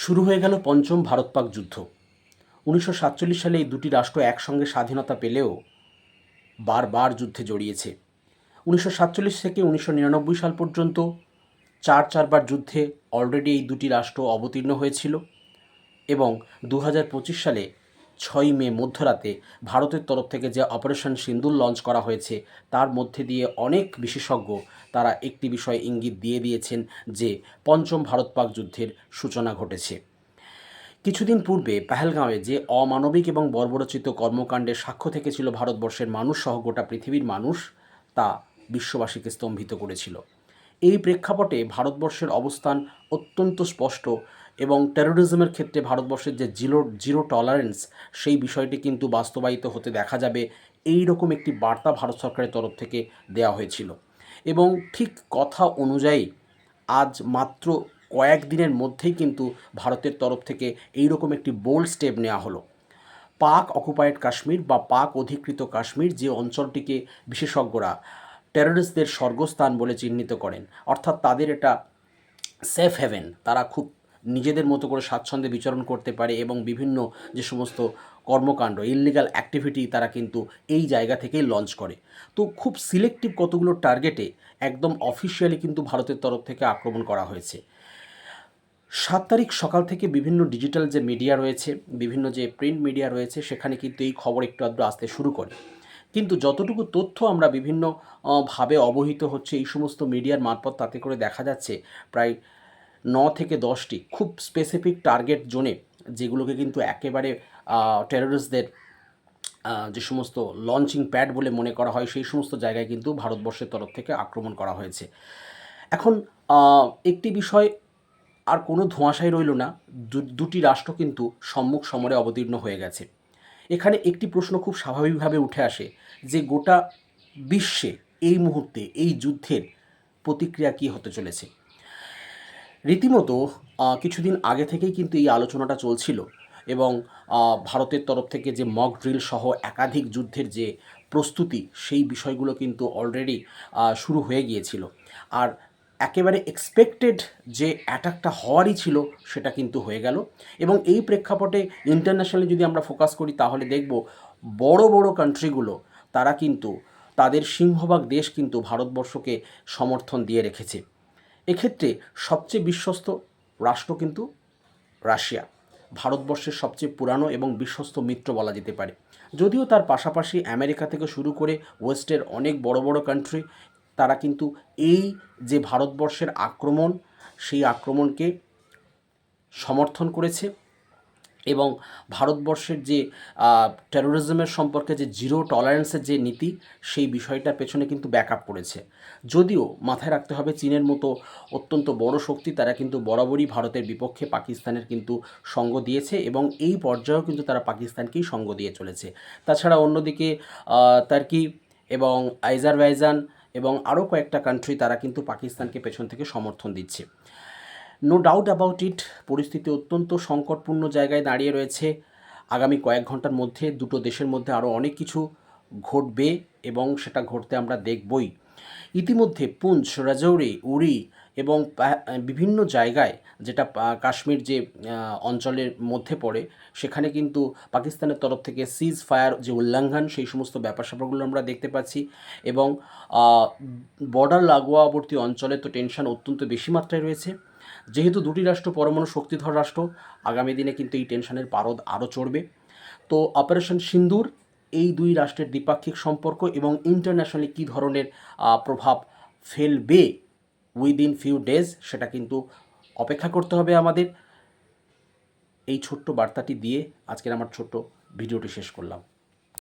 শুরু হয়ে গেল পঞ্চম ভারত পাক যুদ্ধ। উনিশশো সাতচল্লিশ সালে এই দুটি রাষ্ট্র একসঙ্গে স্বাধীনতা পেলেও বারবার যুদ্ধে জড়িয়েছে। উনিশশো সাতচল্লিশ থেকে উনিশশো নিরানব্বই সাল পর্যন্ত চার চারবার যুদ্ধে অলরেডি এই দুটি রাষ্ট্র অবতীর্ণ হয়েছিল এবং দু হাজার পঁচিশ সালে ছয়ই মে মধ্যরাতে ভারতের তরফ থেকে যে অপারেশন সিন্দুর লঞ্চ করা হয়েছে, তার মধ্যে দিয়ে অনেক বিশেষজ্ঞ তারা একটি বিষয় ইঙ্গিত দিয়ে দিয়েছেন যে পঞ্চম ভারত পাক যুদ্ধের সূচনা ঘটেছে। কিছুদিন পূর্বে পেহেলগাঁওয়ে যে অমানবিক এবং বর্বরচিত কর্মকাণ্ডের সাক্ষ্য থেকেছিল ভারতবর্ষের মানুষ সহ গোটা পৃথিবীর মানুষ, তা বিশ্ববাসীকে স্তম্ভিত করেছিল। এই প্রেক্ষাপটে ভারতবর্ষের অবস্থান অত্যন্ত স্পষ্ট এবং টেরোরিজমের ক্ষেত্রে ভারতবর্ষের যে জিরো জিরো টলারেন্স সেই বিষয়টি কিন্তু বাস্তবায়িত হতে দেখা যাবে। এই রকম একটি বার্তা ভারত সরকারের তরফ থেকে দেওয়া হয়েছিল। এবং ঠিক কথা অনুযায়ী আজ মাত্র কয়েকদিনের মধ্যেই কিন্তু ভারতের তরফ থেকে এই রকম একটি বোল্ড স্টেপ নেওয়া হলো। পাক অকুপায়েড কাশ্মীর বা পাক অধিকৃত কাশ্মীর যে অঞ্চলটিকে বিশেষজ্ঞরা টেরোরিস্টদের স্বর্গস্থান বলে চিহ্নিত করেন, অর্থাৎ তাদের এটা সেফ হেভেন তারা খুব নিজেদের মতো করে স্বাচ্ছন্দ্যে বিচরণ করতে পারে এবং বিভিন্ন যে সমস্ত কর্মকাণ্ড ইললিগাল অ্যাক্টিভিটি তারা কিন্তু এই জায়গা থেকেই লঞ্চ করে। তো খুব সিলেক্টিভ কতগুলো টার্গেটে একদম অফিসিয়ালি কিন্তু ভারতের তরফ থেকে আক্রমণ করা হয়েছে। সাত তারিখ সকাল থেকে বিভিন্ন ডিজিটাল যে মিডিয়া রয়েছে বিভিন্ন যে প্রিন্ট মিডিয়া রয়েছে সেখানে কিন্তু এই খবর একটু আধটু আসতে শুরু করে। কিন্তু যতটুকু তথ্য আমরা বিভিন্ন আহ, ভাবে অবহিত হচ্ছে এই সমস্ত মিডিয়ার মারফত তাতে করে দেখা যাচ্ছে প্রায় ন থেকে দশটি খুব স্পেসিফিক টার্গেট জোনে যেগুলোকে কিন্তু একেবারে টেররিস্টদের যে সমস্ত লঞ্চিং প্যাড বলে মনে করা হয়, সেই সমস্ত জায়গায় কিন্তু ভারতবর্ষের তরফ থেকে আক্রমণ করা হয়েছে। এখন একটি বিষয় আর কোনো ধোঁয়াশাই রইল না দুটি রাষ্ট্র কিন্তু সম্মুখ সমরে অবতীর্ণ হয়ে গেছে। এখানে একটি প্রশ্ন খুব স্বাভাবিকভাবে উঠে আসে যে গোটা বিশ্বে এই মুহূর্তে এই যুদ্ধের প্রতিক্রিয়া কী হতে চলেছে? রীতিমতো কিছুদিন আগে থেকেই কিন্তু এই আলোচনাটা চলছিল এবং ভারতের তরফ থেকে যে মক ড্রিল সহ একাধিক যুদ্ধের যে প্রস্তুতি, সেই বিষয়গুলো কিন্তু অলরেডি শুরু হয়ে গিয়েছিল। আর একেবারে এক্সপেক্টেড যে অ্যাটাকটা হওয়ারই ছিল, সেটা কিন্তু হয়ে গেল এবং এই প্রেক্ষাপটে ইন্টারন্যাশনালি যদি আমরা ফোকাস করি, তাহলে দেখব বড় বড় কান্ট্রিগুলো তারা কিন্তু, তাদের সিংহভাগ দেশ কিন্তু ভারতবর্ষকে সমর্থন দিয়ে রেখেছে। এক্ষেত্রে সবচেয়ে বিশ্বস্ত রাষ্ট্র কিন্তু রাশিয়া। ভারতবর্ষের সবচেয়ে পুরানো এবং বিশ্বস্ত মিত্র বলা যেতে পারে। যদিও তার পাশাপাশি আমেরিকা থেকে শুরু করে ওয়েস্টের অনেক বড় বড় কান্ট্রি তারা কিন্তু এই যে ভারতবর্ষের আক্রমণ, সেই আক্রমণকে সমর্থন করেছে। এবং ভারতবর্ষের যে টেরোরিজমের সম্পর্কে যে জিরো টলারেন্সের যে নীতি, সেই বিষয়টার পেছনে কিন্তু ব্যাকআপ করেছে। যদিও মাথায় রাখতে হবে চীনের মতো অত্যন্ত বড় শক্তি তারা কিন্তু বরাবরই ভারতের বিপক্ষে পাকিস্তানের কিন্তু সঙ্গ দিয়েছে এবং এই পর্যায়েও কিন্তু তারা পাকিস্তানকেই সঙ্গ দিয়ে চলেছে। তাছাড়া অন্যদিকে তার্কি এবং আইজারবাইজান এবং আরও কয়েকটা কান্ট্রি তারা কিন্তু পাকিস্তানকে পেছন থেকে সমর্থন দিচ্ছে। নো ডাউট অ্যাবাউট ইট পরিস্থিতি অত্যন্ত সংকটপূর্ণ জায়গায় দাঁড়িয়ে রয়েছে। আগামী কয়েক ঘণ্টার মধ্যে দুটো দেশের মধ্যে আরও অনেক কিছু ঘটবে এবং সেটা ঘটতে আমরা দেখবই। ইতিমধ্যে পুঞ্চ রাজৌরি উড়ি এবং বিভিন্ন জায়গায় যেটা কাশ্মীর যে অঞ্চলের মধ্যে পড়ে, সেখানে কিন্তু পাকিস্তানের তরফ থেকে সিজ ফায়ার যে উল্লঙ্ঘন, সেই সমস্ত ব্যাপার স্যাপারগুলো আমরা দেখতে পাচ্ছি এবং বর্ডার লাগোয়াবর্তী অঞ্চলে তো টেনশন অত্যন্ত বেশি মাত্রায় রয়েছে। যেহেতু দুটি রাষ্ট্র পরমাণু শক্তিধর রাষ্ট্র, আগামী দিনে কিন্তু এই টেনশনের পারদ আরও চড়বে। তো অপারেশন সিন্দুর, এই দুই রাষ্ট্রের দ্বিপাক্ষিক সম্পর্ক এবং ইন্টারন্যাশনালি কী ধরনের প্রভাব ফেলবে উইদিন ফিউ ডেজ, সেটা কিন্তু অপেক্ষা করতে হবে আমাদের। এই ছোট্ট বার্তাটি দিয়ে আজকের আমার ছোট্ট ভিডিওটি শেষ করলাম।